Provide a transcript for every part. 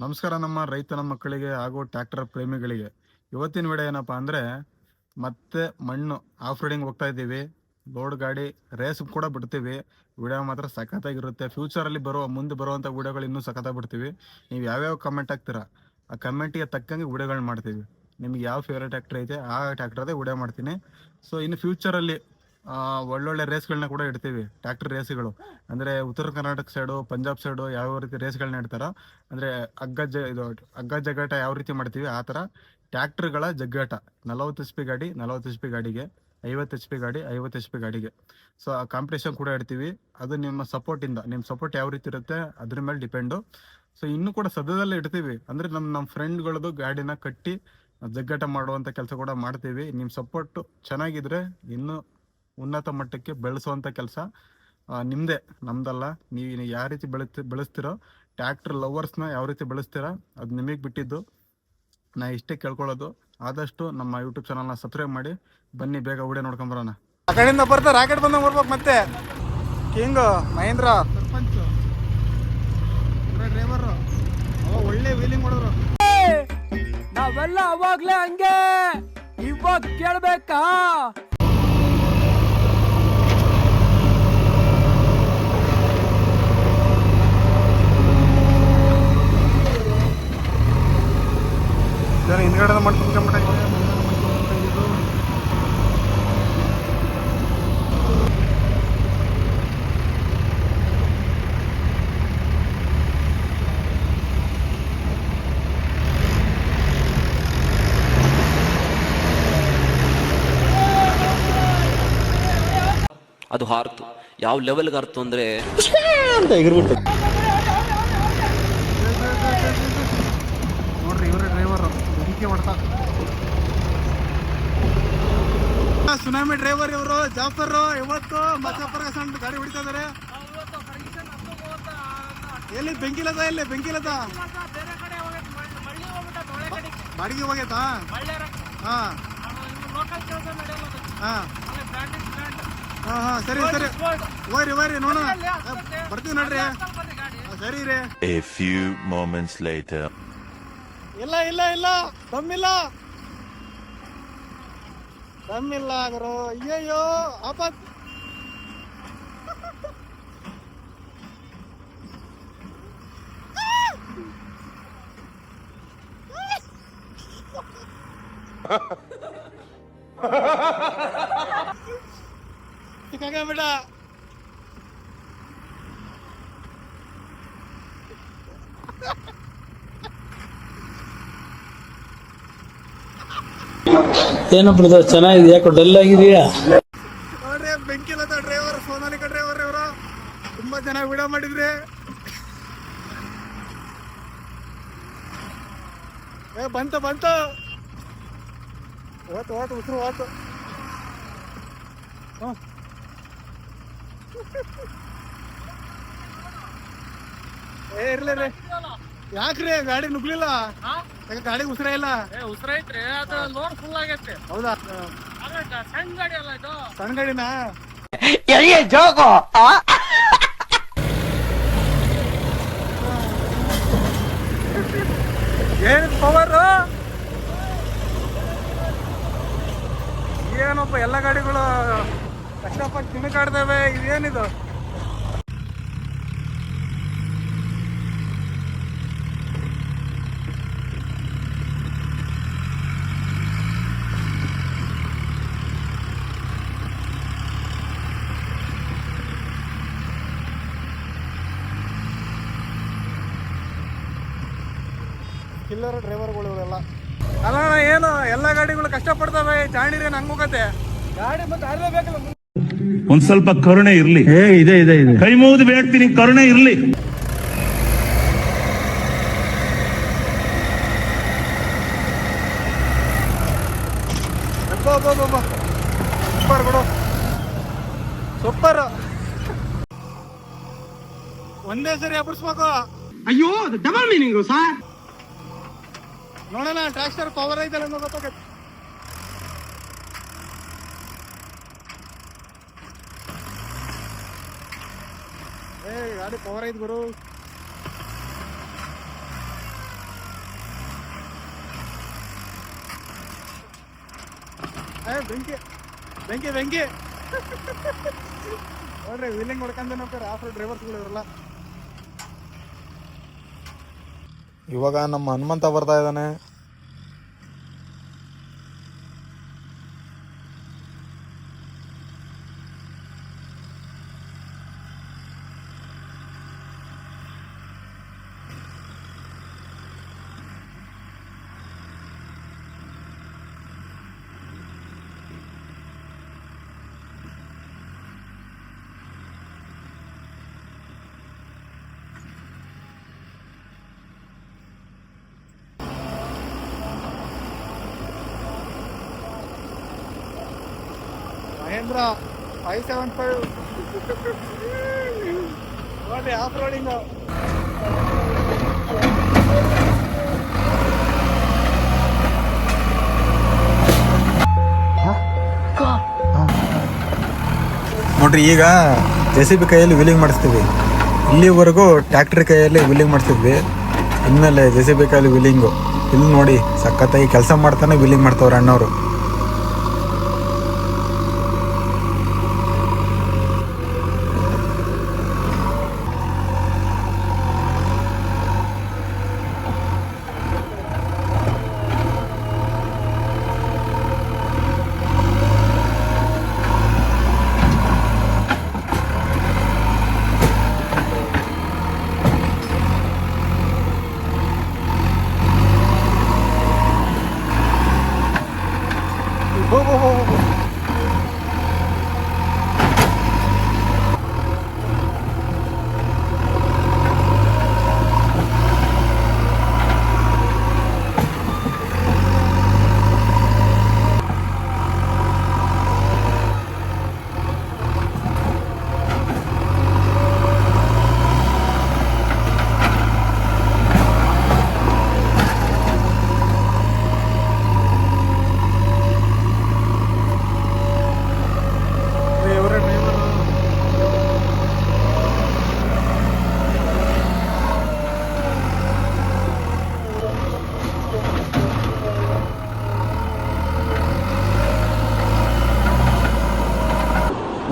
ನಮಸ್ಕಾರ ನಮ್ಮ ರೈತನ ಮಕ್ಕಳಿಗೆ ಹಾಗೂ ಟ್ರ್ಯಾಕ್ಟರ್ ಪ್ರೇಮಿಗಳಿಗೆ. ಇವತ್ತಿನ ವಿಡಿಯೋ ಏನಪ್ಪ ಅಂದರೆ, ಮತ್ತೆ ಮಣ್ಣು ಆಫ್ ರೋಡಿಂಗ್ ಹೋಗ್ತಾ ಇದ್ದೀವಿ. ಲೋಡ್ ಗಾಡಿ ರೇಸ್ ಕೂಡ ಬಿಡ್ತೀವಿ. ವಿಡಿಯೋ ಮಾತ್ರ ಸಖತ್ತಾಗಿರುತ್ತೆ. ಫ್ಯೂಚರಲ್ಲಿ ಬರುವ, ಮುಂದೆ ಬರುವಂಥ ವಿಡಿಯೋಗಳು ಇನ್ನೂ ಸಖತ್ತಾಗಿ ಬಿಡ್ತೀವಿ ನೀವು ಯಾವ್ಯಾವ ಕಮೆಂಟ್ ಹಾಕ್ತೀರಾ, ಆ ಕಮೆಂಟಿಗೆ ತಕ್ಕಂಗೆ ವಿಡಿಯೋಗಳು ಮಾಡ್ತೀವಿ. ನಿಮ್ಗೆ ಯಾವ ಫೇವ್ರೇಟ್ ಟ್ರ್ಯಾಕ್ಟರ್ ಐತೆ, ಆ ಟ್ಯಾಕ್ಟ್ರದೇ ವಿಡಿಯೋ ಮಾಡ್ತೀನಿ. ಸೊ ಇನ್ನು ಫ್ಯೂಚರಲ್ಲಿ ಒಳ್ಳೊಳ್ಳೆ ರೇಸ್ಗಳನ್ನ ಕೂಡ ಇಡ್ತೀವಿ. ಟ್ರ್ಯಾಕ್ಟರ್ ರೇಸ್ಗಳು ಅಂದರೆ ಉತ್ತರ ಕರ್ನಾಟಕ ಸೈಡು ಪಂಜಾಬ್ ಸೈಡು ಯಾವ ರೀತಿ ರೇಸ್ಗಳನ್ನ ಇಡ್ತಾರೋ, ಅಂದರೆ ಹಗ್ಗ ಜ, ಇದು ಹಗ್ಗ ಜಗ್ಗಾಟ ಯಾವ ರೀತಿ ಮಾಡ್ತೀವಿ, ಆ ಥರ ಟ್ಯಾಕ್ಟ್ರ್ಗಳ ಜಗ್ಗಾಟ ನಲವತ್ತು ಎಚ್ ಪಿ ಗಾಡಿ, ನಲವತ್ತು ಎಚ್ ಪಿ ಗಾಡಿಗೆ, ಐವತ್ತು ಎಚ್ ಪಿ ಗಾಡಿ, ಐವತ್ತು ಎಚ್ ಪಿ ಗಾಡಿಗೆ. ಸೊ ಆ ಕಾಂಪಿಟೇಷನ್ ಕೂಡ ಇಡ್ತೀವಿ. ಅದು ನಿಮ್ಮ ಸಪೋರ್ಟಿಂದ ನಿಮ್ಮ ಸಪೋರ್ಟ್ ಯಾವ ರೀತಿ ಇರುತ್ತೆ, ಅದ್ರ ಮೇಲೆ ಡಿಪೆಂಡು ಸೊ ಇನ್ನೂ ಕೂಡ ಸದ್ಯದಲ್ಲೇ ಇಡ್ತೀವಿ. ಅಂದರೆ ನಮ್ಮ ನಮ್ಮ ಫ್ರೆಂಡ್ಗಳದ್ದು ಗಾಡಿನ ಕಟ್ಟಿ ಜಗ್ಗಾಟ ಮಾಡುವಂಥ ಕೆಲಸ ಕೂಡ ಮಾಡ್ತೀವಿ. ನಿಮ್ಮ ಸಪೋರ್ಟು ಚೆನ್ನಾಗಿದ್ರೆ ಇನ್ನೂ ಉನ್ನತ ಮಟ್ಟಕ್ಕೆ ಬೆಳೆಸುವಂಥ ಕೆಲಸ ನಿಮ್ಮದೇ ನಮ್ದಲ್ಲ. ನೀವು ಯಾವ ರೀತಿ ಬೆಳೆಸ್ತಿ ಬೆಳೆಸ್ತಿರೋ ಟ್ಯಾಕ್ಟ್ರ್ ಲವರ್ಸ್ನ ಯಾವ ರೀತಿ ಬೆಳೆಸ್ತೀರಾ ಅದು ನಿಮಗೆ ಬಿಟ್ಟಿದ್ದು ನಾ ಇಷ್ಟೇ ಕೇಳ್ಕೊಳ್ಳೋದು. ಆದಷ್ಟು ನಮ್ಮ ಯೂಟ್ಯೂಬ್ ಚಾನಲ್ನ ಸಬ್ಸ್ಕ್ರೈಬ್ ಮಾಡಿ ಬನ್ನಿ ಬೇಗ ಊಡೇ ನೋಡ್ಕೊಂಬರೋಣ ಆ ಕಡೆಯಿಂದ ಬರ್ತಾ ರಾಕೆಟ್ ಬಂದಂಗೆ ಬರ್ಬೇಕು ಮತ್ತೆ. ಕಿಂಗ್ ಮಹೇಂದ್ರ. ಸರ್ಪಂಚ್. ಡ್ರೈವರು. ಒಳ್ಳೆ ವೀಲಿಂಗ್ ಮಾಡಿದ್ರು ನಾವೆಲ್ಲ ಅವಾಗ್ಲೇ ಹಂಗೆ. ಇವಾಗ ಕೇಳ್ಬೇಕಾ? ಅದು ಹಾರ್ತು. ಯಾವ ಲೆವೆಲ್ಗೆ ಹಾರ್ತು ಅಂದ್ರೆ ನೋಡ್ರಿ ಇವರೇ ಡ್ರೈವರ್ ಬೆಂಕಿ ಹೊಡ್ತಾ. ಸುನಾಮಿ ಡ್ರೈವರ್ ಇವರು, ಜಾಫರ್, ಇವತ್ತು ಮಜಾಫರ್ ಸಣ್ಣ ಗಾಡಿ ಹೊಡಿತಾ ಇದಾರೆ. ಎಲ್ಲಿ, ಬೆಂಕಿಲದ ಎಲ್ಲಿ, ಬೆಂಕಿಲದ? ಬಾಡಿಗೆ ಹೋಗ್ಯತಾ ಹಾ. ಹಾ. ಸರಿ ಸರಿ. ಹೋಯ್ರಿ ಹೋಯ್ರಿ, ನೋಡೋಣ. ಬರ್ತೀವಿ ನೋಡ್ರಿ. ಸರಿ ರೀ ಎ ಫ್ಯೂ ಮೂಮೆಂಟ್ಸ್ later. ಇಲ್ಲ ಇಲ್ಲ ಇಲ್ಲ. ದಮ್ಮಿಲ್ಲ ದಮ್ಮಿಲ್ಲ ಗುರು. ಅಯ್ಯಯ್ಯೋ ಆಪತ್ ಬೇಡ ಏನು ಬ್ರದರ್ ಚೆನ್ನಾಗಿದೆ ಯಾಕೋ ಡಲ್ ಆಗಿದೆಯಾ? ನೋಡ್ರಿ ಬೆಂಕಿಲದ ಡ್ರೈವರ್ ಸೋನಾಲಿಕ ಡ್ರೈವರ್ ಇವರು. ತುಂಬಾ ಚೆನ್ನಾಗಿ ವಿಡಿಯೋ ಮಾಡಿದ್ರೆ. ಏ, ಬಂತು ಬಂತು. ಓತು ಓತು ಉಸಿರು ಓತು. ಏ, ಇರ್ಲಿ ರೀ ಯಾಕ್ರಿ? ಗಾಡಿ ನುಗ್ಲಿಲ್ಲ? ಯಾಕೆ ಗಾಡಿ ಉಸಿರೇ ಇಲ್ಲ? ಉಸಿರೈತ್ರಿ ಅದು ಲೋಡ್ ಫುಲ್ ಆಗೈತೆ ಹೌದಾ? ಸಣ್ಣ ಗಾಡಿ ಅಲ್ಲ ಇದು. ಸಣ್ಣ ಗಾಡಿನಾ? ಏನ್ ಪವರ್ ಏನಪ್ಪ ಎಲ್ಲ ಗಾಡಿಗಳು ಕಷ್ಟಪಟ್ಟು ತಿನ್ಕಾಡ್ತವೆ ಇದೇನಿದು? ಕಿಲ್ಲರ್ ಡ್ರೈವರ್ಗಳು ಇವರೆಲ್ಲ ಅಲ್ಲ ಏನು ಎಲ್ಲ ಗಾಡಿಗಳು ಕಷ್ಟಪಡ್ತವೆ ಚಾಣಿರಿ ಹಂಗ್ ಕತೆ ಗಾಡಿ ಮತ್ತೆ ಆಡ್ಲೇಬೇಕಲ್ಲ ಒಂದ್ ಸ್ವಲ್ಪ ಕರುಣೆ ಇರ್ಲಿ. ಇದೆ ಇದೆ ಇದೆ. ಕೈ ಮುಗಿದು ಬೇಡ್ತೀನಿ ಕರುಣೆ ಇರ್ಲಿ. ಸೂಪರ್ ಬಿಡು. ಸೂಪರ್. ಒಂದೇ ಸರಿ ಅಪ್ಪಿಸ್ಬೇಕು ಅಯ್ಯೋ ಡಬಲ್ ಮೀನಿಂಗು ಸರ್. ನೋಡೋಣ, ಟ್ರ್ಯಾಕ್ಟರ್ ಪವರ್ ಐತಲ್ಲ ಅನ್ನೋ ಗೊತ್ತಾಗತ್ತೆ. ಏ, ಗಾಡಿ ಪವರ್ ಐತ್ ಗುರು. ಏ, ಬೆಂಕಿ ಬೆಂಕಿ ಬೆಂಕಿ. ನೋಡ್ರಿ ವೀಲಿಂಗ್ ಹೊಡ್ಕಂದ ನೋಡ್ರಿ ಆಫ್ ಡ್ರೈವರ್ಸ್ಗಳು ಇರಲ್ಲ ಇವಾಗ ನಮ್ಮ ಹನುಮಂತ ಬರ್ತಾ ಇದ್ದಾನೆ. ಮಹೇಂದ್ರ ಸೆವೆನ್ ಫೈವ್ ನೋಡ್ರಿ ಆಫ್ ನೋಡ್ರಿ, ಈಗ ಜೆ ಸಿ ಬಿ ಕೈಯಲ್ಲಿ ವಿಲಿಂಗ್ ಮಾಡಿಸ್ತೀವಿ. ಇಲ್ಲಿವರೆಗೂ ಟ್ಯಾಕ್ಟ್ರಿ ಕೈಯಲ್ಲಿ ವಿಲಿಂಗ್ ಮಾಡಿಸ್ತಿದ್ವಿ. ಇನ್ಮೇಲೆ ಜೆ ಸಿ ಬಿ ಕೈಯಲ್ಲಿ ವಿಲಿಂಗು ಇಲ್ಲಿ ನೋಡಿ, ಸಖತ್ತಾಗಿ ಕೆಲಸ ಮಾಡ್ತಾನೆ ವಿಲಿಂಗ್ ಮಾಡ್ತವ್ರೆ ಅಣ್ಣವರು.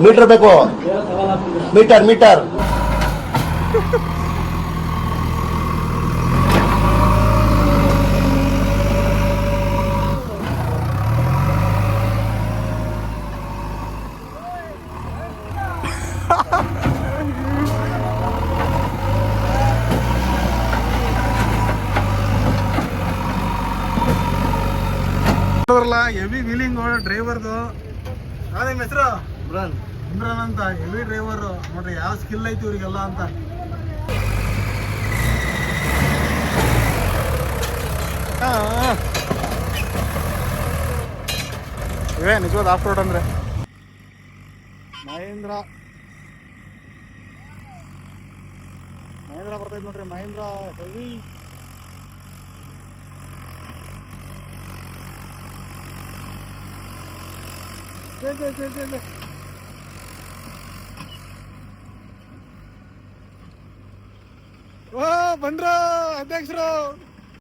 ಮೀಟರ್ ಬೇಕು. Meter meter. ಹೆವಿ ವೀಲಿಂಗ್ ಡ್ರೈವರ್ದು ಅದೇ ನಿಮ್ಮ ಹೆಸರು? ಇಮ್ರಾನ್ ಅಂತ ಹೆವಿ ಡ್ರೈವರ್ ನೋಡ್ರಿ ಯಾವ ಸ್ಕಿಲ್ ಐತಿ ಇವರಿಗೆಲ್ಲ ಅಂತ. ಇವೇ, ನಿಜವಾದ ಆಫ್ ರೋಡ್ ಅಂದ್ರೆ. ಮಹೇಂದ್ರ. ಮಹೇಂದ್ರ ಬರ್ತೈತೆ ನೋಡ್ರಿ, ಮಹೇಂದ್ರ ಹೆವಿ ಸರಿ ಸರಿ ಸರಿ ಜೈ ಬಂದ್ರ ಅಧ್ಯಕ್ಷರು